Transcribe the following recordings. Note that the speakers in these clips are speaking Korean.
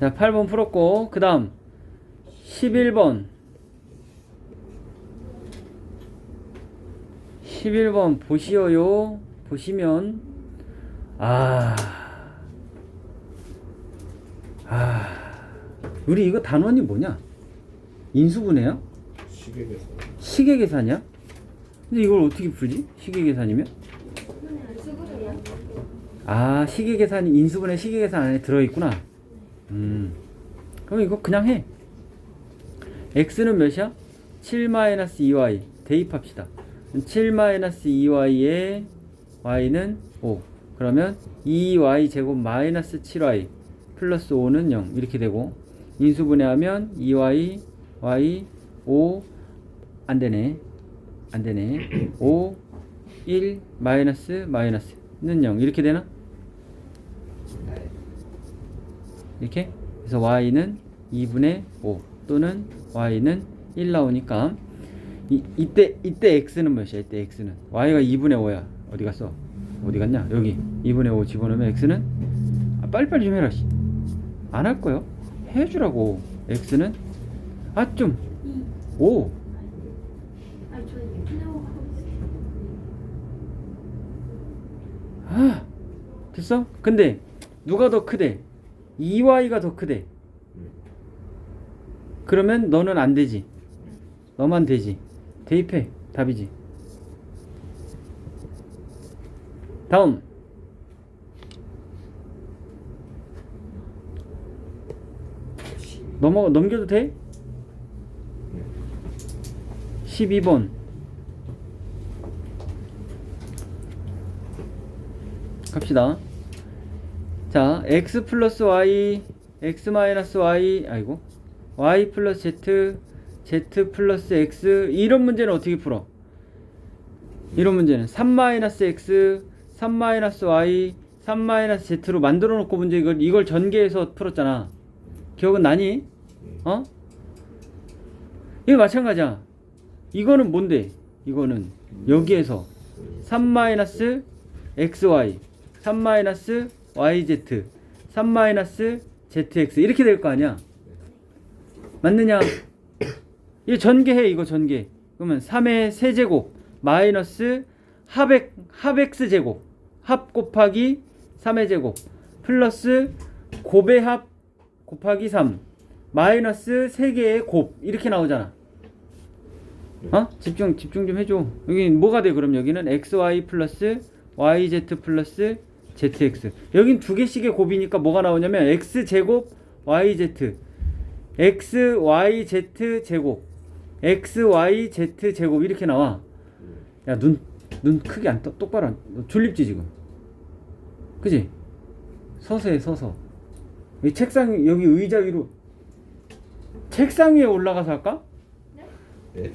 자, 8번 풀었고, 그 다음, 11번. 11번 보시오요. 보시면, 아, 아, 우리 이거 단원이 뭐냐? 인수분해요? 시계 계산 시계 계산이야? 근데 이걸 어떻게 풀지? 시계 계산이면? 아, 시계 계산이 인수분해 시계 계산 안에 들어있구나. 음. 그럼 이거 그냥 해. x는 몇이야? 7-2y. 대입합시다. 7-2y에 y는 5. 그러면 2y 제곱 마이너스 7y 플러스 5는 0. 이렇게 되고 인수분해하면 2y, y, 5 안 되네. 안 되네. 5, 1 마이너스 마이너스는 0. 이렇게 되나? 이렇게? 그래서 y는 2분의 5 또는 y는 1 나오니까 이, 이때 이때 x는 몇이야? 이때 x는? y가 2분의 5야. 어디 갔어? 어디 갔냐? 여기. 2분의 5 집어넣으면 x는? 아, 빨리빨리 좀 해라 안 할 거요. 해주라고. x는? 아 좀. 5 이쁘냐고 하고 있어요. 아, 됐어? 근데 누가 더 크대? 2y가 더 크대. 그러면 너는 안 되지. 너만 되지. 대입해. 답이지. 다음. 넘어 넘겨도 돼? 12번. 갑시다. 자, x 플러스 y, x 마이너스 y, 아이고, y 플러스 z, z 플러스 x 이런 문제는 어떻게 풀어? 이런 문제는 3 마이너스 x, 3 마이너스 y, 3 마이너스 z로 만들어 놓고 문제 이걸 이걸 전개해서 풀었잖아. 기억은 나니? 어? 이거 마찬가지야. 이거는 뭔데? 이거는 여기에서 3 마이너스 xy 3 마이너스 yz 3 마이너스 zx. 이렇게 될 거 아니야. 맞느냐? 이 전개해 이거 전개. 그러면 3의 세제곱 마이너스 합, 합 x 제곱. 합 곱하기 3의 제곱. 플러스 곱의 합 곱하기 3 마이너스 3개의 곱. 이렇게 나오잖아. 어? 집중 집중 좀 해줘. 여기 뭐가 돼? 그럼 여기는? Xy 플러스 yz 플러스 zx. 여긴 두 개씩의 곱이니까 뭐가 나오냐면 x 제곱 yz, x y z 제곱, x y z 제곱 이렇게 나와. 야 눈 눈 크게 안 떠, 똑바로 안, 너 졸립지 지금. 그지? 서서 해 서서. 이 책상 여기 의자 위로 책상 위에 올라가서 할까? 네.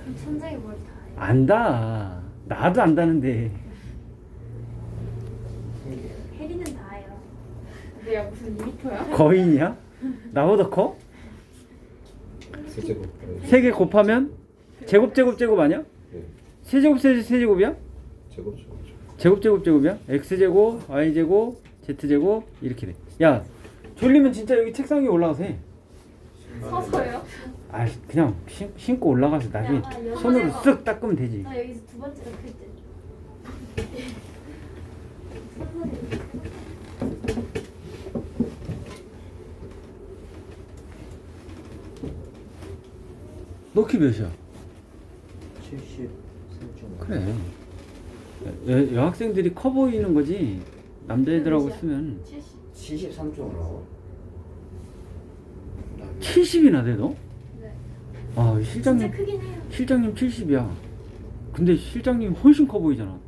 그럼 천장에 뭘 다. 안다. 나도 안다는데. 혜리는 다 해요. 내가 무슨 2미터야? 거인이야? 나보다 커? 세제곱 세 개 곱하면 제곱 제곱 제곱 아니야? 네. 세제곱 세 세제곱이야? 제곱 제곱 제곱 제곱 제곱이야? x 제곱, y 제곱, z 제곱 이렇게 돼. 야, 졸리면 진짜 여기 책상 위에 올라가서 해. 서서요? 아, 그냥 신, 신고 올라가서 나중에 야, 아, 손으로 개가- 쓱 닦으면 되지. 나 여기서 두 번째가 클 때. 너 키 몇이야? 73점 그래. 여, 여학생들이 커 보이는 거지. 남자애들하고 몇이야? 쓰면 70. 73점 나와 70이나 돼 너? 네. 아, 진짜 실장님 크긴 해요. 실장님 70이야. 근데 실장님 훨씬 커 보이잖아.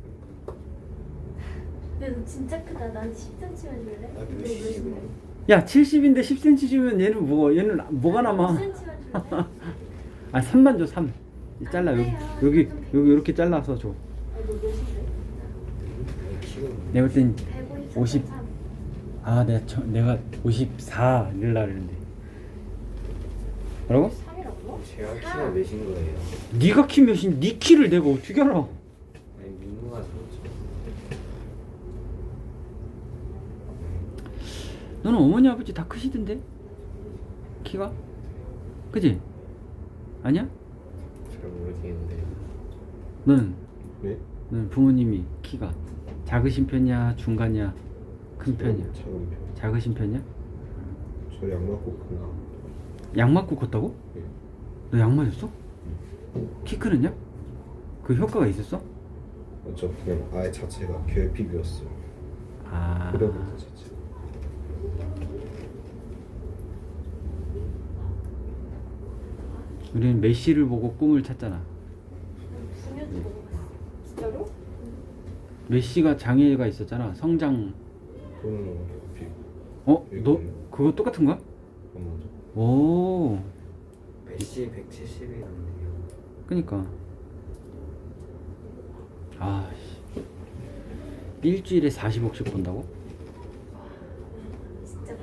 근데 너 진짜 크다. 난 10cm 줄래? 나도 너70 몇인데? 야, 70인데 10cm 주면 얘는 뭐 얘는 뭐가 남아? 10cm만 줄래? 아, 3만 줘, 3. 이 잘라 여기. 여기 여기 이렇게 잘라서 줘. 내가 볼땐 153. 50. 아, 내가 저, 내가 54 일라 그랬는데. 뭐라고? 3이라고? 제가 키가 몇인 거예요? 네가 키 몇인? 네 키를 내가 어떻게 알아? 아니 민구가 너는 어머니 아버지 다 크시던데? 키가? 그지? 아니야? 잘 모르겠는데. 너는 네? 너는 부모님이 키가 작으신 편이야 중간이야 큰 편이야 작은 편. 작으신 편이야? 저약 맞고 크나? 약 맞고 컸다고? 네. 너약 맞았어? 키 크느냐? 그 효과가 있었어? 저 그냥 아예 자체가 결핍이었어요. 아 그래부터 자체. 우리는 메시를 보고 꿈을 수면도 먹어봤어. 진짜로? 메시가 장애가 있었잖아 성장 결핍. 어? 너 그거 똑같은 거야? 한번 오 메시 170이었는데요. 그니까 아 씨. 일주일에 40억씩 본다고? 진짜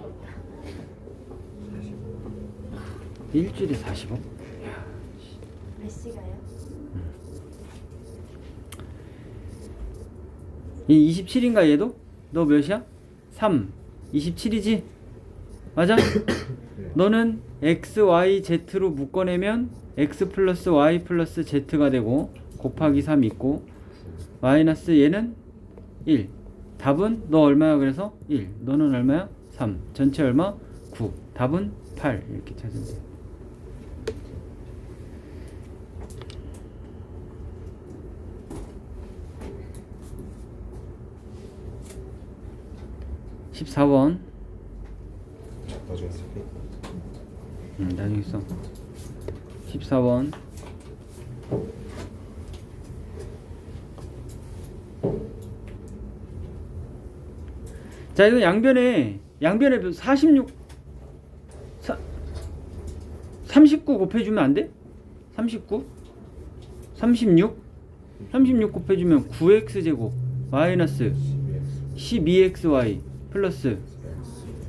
일주일에 40억? 이 27인가 얘도? 너 몇이야? 3 27이지? 맞아? 너는 x, y, z로 묶어내면 x 플러스 y 플러스 z가 되고 곱하기 3 있고 마이너스 얘는 1 답은 너 얼마야 그래서 1 너는 얼마야? 3 전체 얼마? 9 답은 8 이렇게 찾으면 돼 (14번) 나중에 쓸게. 음, 나중에 써. 14번. 자, 이거 양변에 양변에 46 사, 39 곱해 주면 안 돼? 39 36 36 곱해 주면 9x 제곱 마이너스 12xy 플러스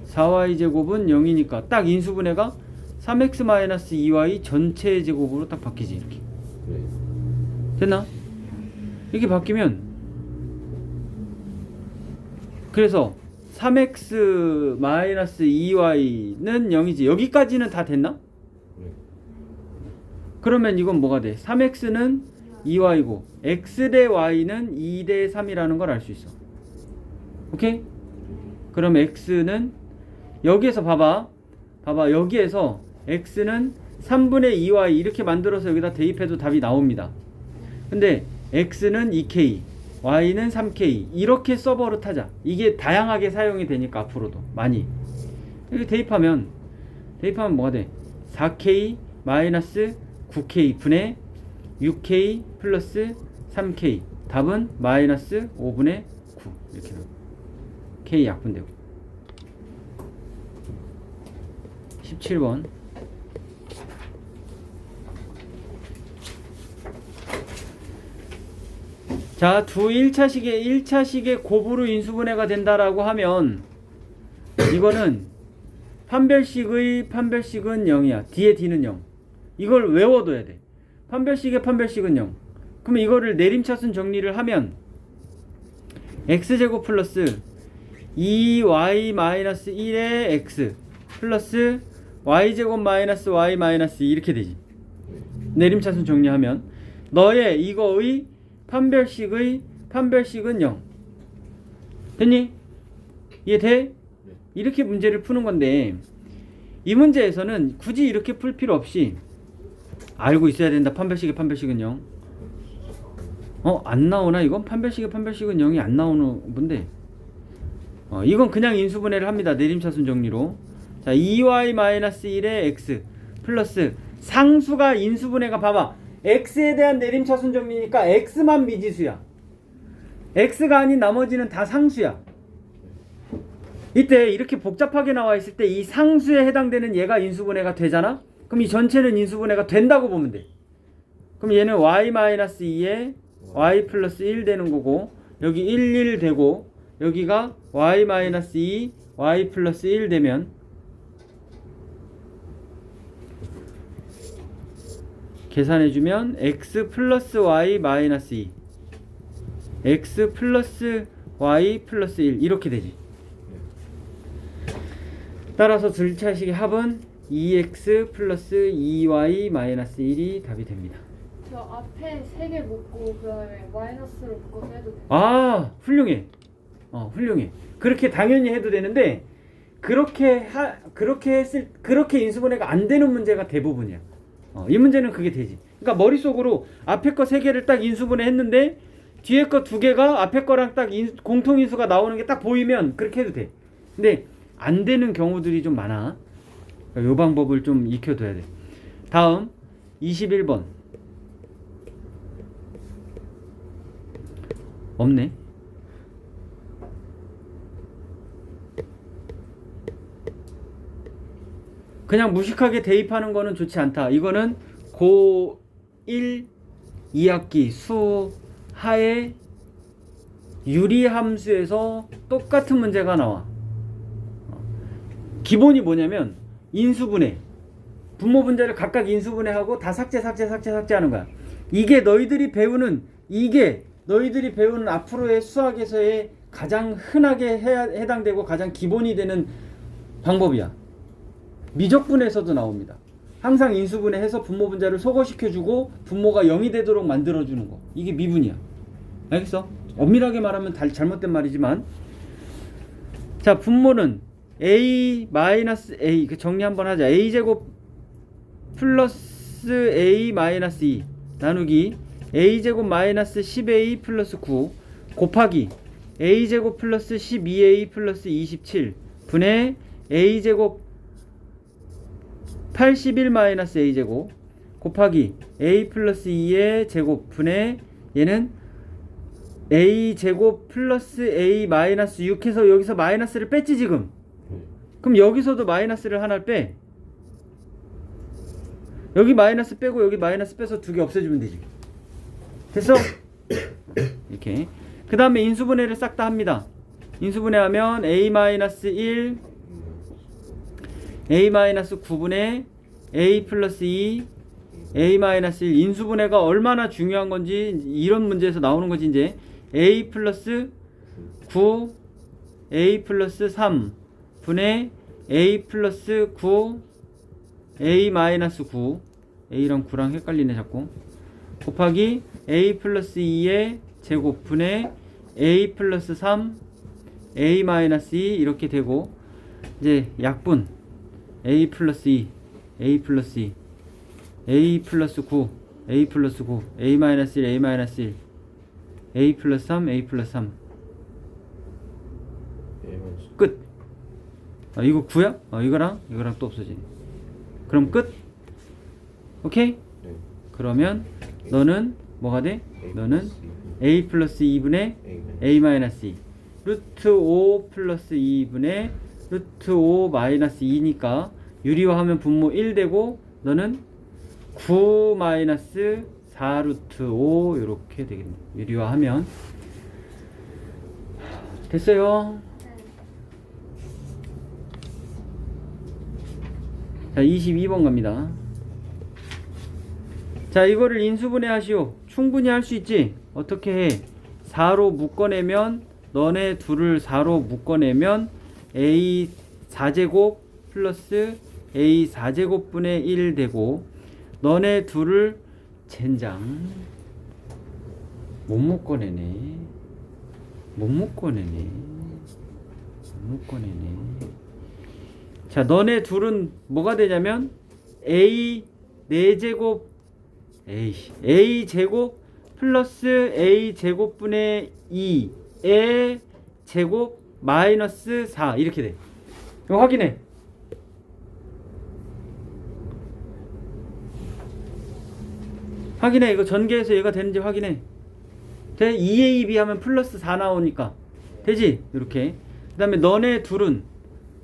4y 제곱은 0이니까 딱 인수분해가 3x 마이너스 2y 전체 제곱으로 딱 바뀌지 이렇게 네. 됐나? 이렇게 바뀌면 그래서 3x 마이너스 2y는 0이지 여기까지는 다 됐나? 네. 그러면 이건 뭐가 돼? 3x는 2y고 x 대 y는 2 대 3이라는 걸 알 수 있어 오케이? 그럼 x는 여기에서 봐봐. 봐봐. 여기에서 x는 3분의 2y 이렇게 만들어서 여기다 대입해도 답이 나옵니다. 근데 x는 2k, y는 3k 이렇게 서버로 타자. 이게 다양하게 사용이 되니까 앞으로도 많이. 여기 대입하면 대입하면 뭐가 돼? 4k 마이너스 9k 분의 6k 플러스 3k 답은 마이너스 5분의 9 이렇게 나와. K 약분되고 17번 자, 두 1차 식의 1차 식의 곱으로 인수분해가 된다라고 하면 이거는 판별식의 판별식은 0이야. 뒤에 D는 0. 이걸 외워둬야 돼. 판별식의 판별식은 0. 그러면 이거를 내림차순 정리를 하면 x제곱 플러스 2y 마이너스 1의 x 플러스 y제곱 마이너스 y 마이너스 2 이렇게 되지. 내림차순 정리하면 너의 이거의 판별식의 판별식은 0. 됐니? 이해 돼? 이렇게 문제를 푸는 건데 이 문제에서는 굳이 이렇게 풀 필요 없이 알고 있어야 된다. 판별식의 판별식은 0. 어, 안 나오나 이건? 판별식의 판별식은 0이 안 나오는 뭔데? 어, 이건 그냥 인수분해를 합니다. 내림차순 정리로. 자, 2y-1의 x 플러스 상수가 인수분해가 봐봐. x에 대한 내림차순 정리니까 x만 미지수야. x가 아닌 나머지는 다 상수야. 이때 이렇게 복잡하게 나와 있을 때 이 상수에 해당되는 얘가 인수분해가 되잖아? 그럼 이 전체는 인수분해가 된다고 보면 돼. 그럼 얘는 y-2에 y 플러스 1 되는 거고 여기 1, 1 되고 여기가 y-2 y 플러스 1 되면 계산해주면 x 플러스 y 마이너스 2 x 플러스 y 플러스 1 이렇게 되지 따라서 둘차식의 합은 2x 플러스 2y 마이너스 1이 답이 됩니다. 저 앞에 세개 묶고 그 다음에 마이너스로 묶어서 해도 돼요? 아 훌륭해. 어 훌륭해. 그렇게 당연히 해도 되는데 그렇게 하 그렇게 했을 그렇게 인수분해가 안 되는 문제가 대부분이야. 어, 이 문제는 그게 되지. 그러니까 머릿속으로 앞에 거 세 개를 딱 인수분해 했는데 뒤에 거 두 개가 앞에 거랑 딱 인- 공통 인수가 나오는 게 딱 보이면 그렇게 해도 돼. 근데 안 되는 경우들이 좀 많아. 그러니까 요 방법을 좀 익혀둬야 돼. 다음 21번. 없네. 그냥 무식하게 대입하는 거는 좋지 않다. 이거는 고1 2학기 수 하의 유리함수에서 똑같은 문제가 나와. 어. 기본이 뭐냐면 인수분해. 분모 분자를 각각 인수분해하고 다 삭제 삭제 삭제 삭제하는 거야. 이게 너희들이 배우는 이게 너희들이 배우는 앞으로의 수학에서의 가장 흔하게 해야, 해당되고 가장 기본이 되는 방법이야. 미적분에서도 나옵니다. 항상 인수분해 해서 분모 분자를 소거시켜주고 분모가 0이 되도록 만들어주는 거. 이게 미분이야. 알겠어? 엄밀하게 말하면 달, 잘못된 말이지만 자 분모는 a 마이너스 a 그 정리 한번 하자. a 제곱 플러스 a 마이너스 2 나누기 a 제곱 마이너스 10a 플러스 9 곱하기 a 제곱 플러스 12a 플러스 27 분의 a 제곱 81 마이너스 a 제곱 곱하기 a 플러스 2의 제곱 분의 얘는 a 제곱 플러스 a 마이너스 6 해서 여기서 마이너스를 뺐지 지금? 그럼 여기서도 마이너스를 하나를 빼. 여기 마이너스 빼고 여기 마이너스 빼서 두 개 없애주면 되지. 됐어? 이렇게. 그 다음에 인수분해를 싹 다 합니다. 인수분해하면 a 마이너스 1 a 마이너스 9분의 a 플러스 2 a 마이너스 1 인수분해가 얼마나 중요한 건지 이런 문제에서 나오는 거지 이제. A 플러스 9 a 플러스 3 분의 a 플러스 9 a 마이너스 9 a랑 9랑 헷갈리네 자꾸. 곱하기 a 플러스 2의 제곱 분의 a 플러스 3 a 마이너스 2 이렇게 되고 이제 약분 a 플러스 2 a 플러스 2 a 플러스 9 a 플러스 9 a 마이너스 1 a 마이너스 1 a 플러스 3 a 플러스 3 A-. 끝. 아, 이거 9야? 어, 이거랑 이거랑 또 없어지네. 그럼 끝. 오케이? 네. 그러면 너는 뭐가 돼? 너는 a 플러스 2분의 A. a 마이너스 2 루트 5 플러스 2분의 루트 5 마이너스 2니까 유리화하면 분모 1 되고 너는 9 마이너스 4 루트 5 이렇게 되겠네. 유리화하면. 됐어요. 자 22번 갑니다. 자 이거를 인수분해 하시오. 충분히 할 수 있지? 어떻게 해? 4로 묶어내면 너네 둘을 4로 묶어내면 a 4제곱 플러스 a 4제곱분의 1 되고 너네 둘을 젠장. 못 묶어내네. 못 묶어내네. 못 묶어내네. 자 너네 둘은 뭐가 되냐면 a 4제곱 a a 제곱 플러스 a 제곱분의 2의 제곱 마이너스 4 이렇게 돼. 이거 확인해. 확인해. 이거 전개해서 얘가 되는지 확인해. 돼? 2ab 하면 플러스 4 나오니까. 되지? 이렇게. 그 다음에 너네 둘은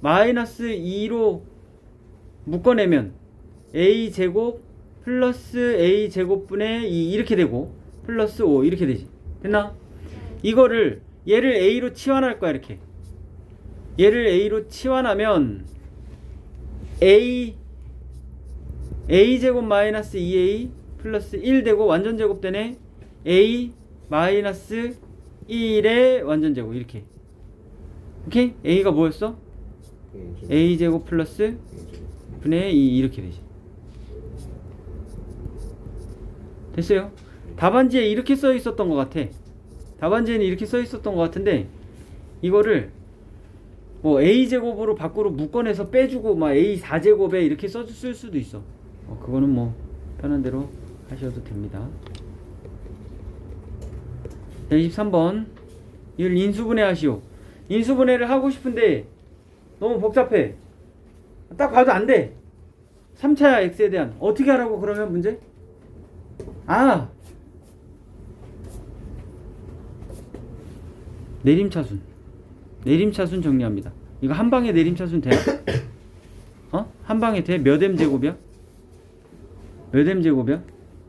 마이너스 2로 묶어내면 a 제곱 플러스 a 제곱분의 2 이렇게 되고 플러스 5 이렇게 되지. 됐나? 이거를 얘를 a로 치환할 거야 이렇게. 얘를 a로 치환하면 a a 제곱 마이너스 2a 플러스 1 되고 완전 제곱 되네. a 마이너스 1의 완전 제곱 이렇게. 오케이? a가 뭐였어? A. 제곱 플러스. 분의 2 이렇게 되지. 됐어요? 답안지에 이렇게 써 있었던 것 같아. 답안지에는 이렇게 써 있었던 것 같은데 이거를 뭐 a 제곱으로 밖으로 묶어내서 빼주고 막 a 4 제곱에 이렇게 써쓸 수도 있어. 어, 그거는 뭐 편한 대로 하셔도 됩니다. 자, 23번 이걸 인수분해 하시오. 인수분해를 하고 싶은데 너무 복잡해. 딱 봐도 안 돼. 3차 x에 대한 어떻게 하라고 그러면 문제? 아 내림차순 내림차순 정리합니다 이거 한 방에 내림차순 돼요? 어? 한 방에 돼? 몇 m 제곱이야? 몇 m 제곱이야?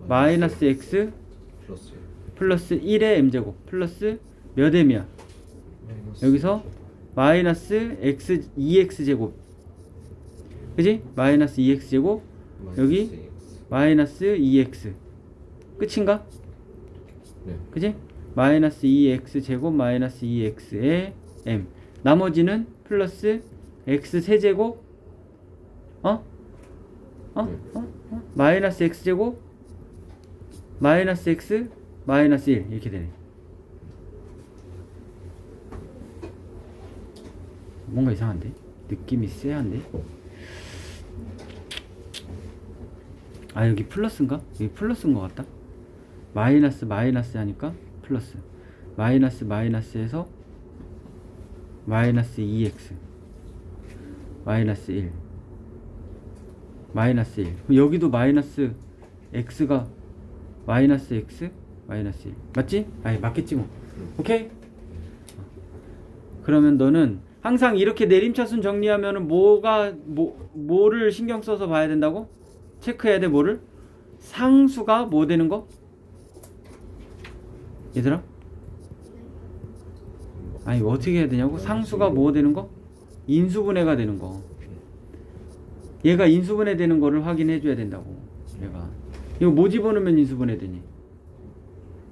마이너스 x 플러스 플러스 1의 m 제곱 플러스 몇 m이야? 여기서 마이너스 x 2x 제곱 그지? 마이너스 2x 제곱 마이너스 여기? X. 마이너스 2x 끝인가? 네. 그지? 마이너스 2x 제곱 마이너스 2x의 m 나머지는 플러스 x 세제곱 어? 어? 네. 어? 어? 마이너스 x 제곱 마이너스 x 마이너스 1 이렇게 되네 뭔가 이상한데? 느낌이 쎄한데? 아 여기 플러스인가? 여기 플러스인 것 같다 마이너스 마이너스 하니까 플러스 마이너스 마이너스에서 마이너스 2x 마이너스 1 마이너스 1 그럼 여기도 마이너스 x가 마이너스 x 마이너스 1 맞지? 아니 맞겠지 뭐 오케이? 그러면 너는 항상 이렇게 내림차순 정리하면은 뭐가 뭐 뭐를 신경 써서 봐야 된다고? 체크해야 돼 뭐를? 상수가 뭐 되는 거? 얘들아? 아니 어떻게 해야 되냐고? 상수가 뭐 되는 거? 인수분해가 되는 거. 얘가 인수분해 되는 거를 확인해 줘야 된다고. 얘가. 이거 뭐 집어넣으면 인수분해 되니?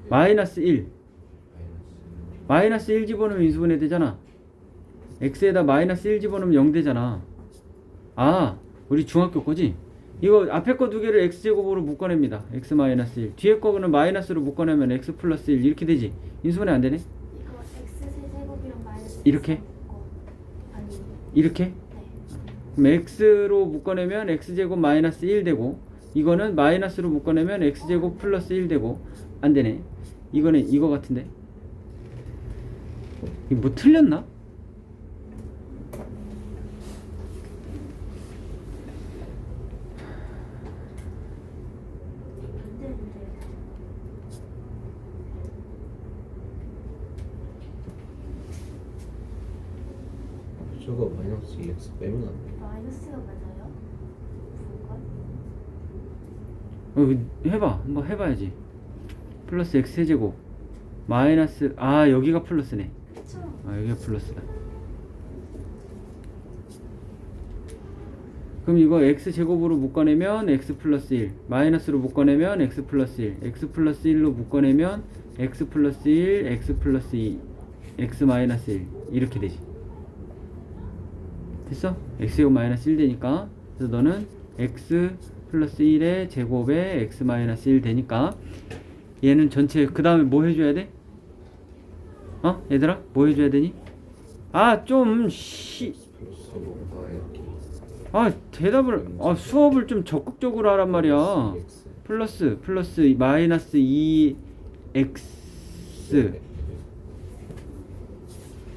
마이너스 1. 마이너스 1 집어넣으면 인수분해 되잖아. x에다 마이너스 1 집어넣으면 0 되잖아. 아, 우리 중학교 거지? 이거 앞에 거 두 개를 x제곱으로 묶어냅니다. x 마이너스 1. 뒤에 거는 마이너스로 묶어내면 x 플러스 1 이렇게 되지. 인수분해 안 되네? 이렇게? 이렇게? 네. x로 묶어내면 x제곱 마이너스 1 되고 이거는 마이너스로 묶어내면 x제곱 플러스 1 되고 안 되네. 이거는 이거 같은데. 이거 뭐 틀렸나? 안 되는데 저거 마이너스 2x 빼면 안 돼. 마이너스가 맞아요? 부분? 어, 해봐. 한번 해봐야지. 플러스 x 세제곱 마이너스 아 여기가 플러스네. 그쵸? 아 여기가 플러스다. 그럼 이거 x 제곱으로 묶어내면 x 플러스 1 마이너스로 묶어내면 x 플러스 1 x 플러스 1로 묶어내면 x 플러스 1 x 플러스 2 x 마이너스 1 이렇게 되지 됐어? x 제곱 마이너스 1 되니까 그래서 너는 x 플러스 1의 제곱에 x 마이너스 1 되니까 얘는 전체 그 다음에 뭐 해줘야 돼? 어? 얘들아? 뭐 해줘야 되니? 아, 좀, 시, 플러스로 아 대답을, 아, 수업을 좀 적극적으로 하란 말이야. 마이너스 2x. 플러스, 플러스, 마이너스 2x,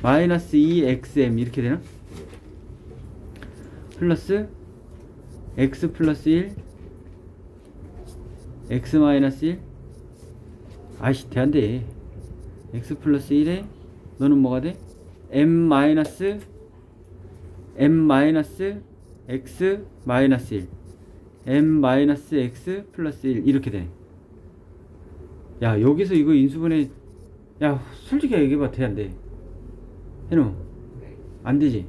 마이너스 2xm, 이렇게 되나? 플러스, x 플러스 1, x 마이너스 1. 아이씨, 돼, 안 돼. x 플러스 1에, 너는 뭐가 돼? m 마이너스, m 마이너스, x 마이너스 1. m 마이너스 x 플러스 1 이렇게 되네. 야 여기서 이거 인수분해 야 솔직히 얘기해봐 돼안 돼? 해노 네. 안 되지?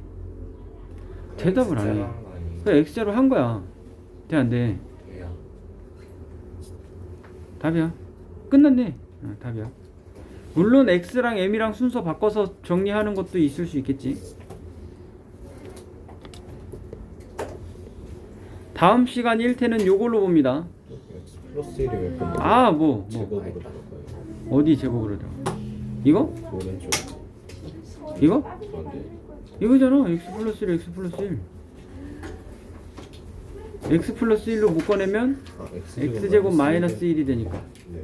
대답을 안 해. 숫자가 한거 아니에요? 그 x자로 한 거야. 돼 안 돼? 얘야. 답이야. 끝났네. 어, 답이야. 물론 x랑 m이랑 순서 바꿔서 정리하는 것도 있을 수 있겠지. 다음 시간 1태는 요걸로 봅니다. 플러스 1이 몇 번? 아, 뭐, 뭐. 제곱으로 들어가요. 어디 제곱으로 들어가? 이거? 오른쪽. 이거? 아, 네. 이거잖아. x 플러스 1, x 플러스 1. x 플러스 1로 묶어내면 아, x 제곱 마이너스 1이 되니까. 네.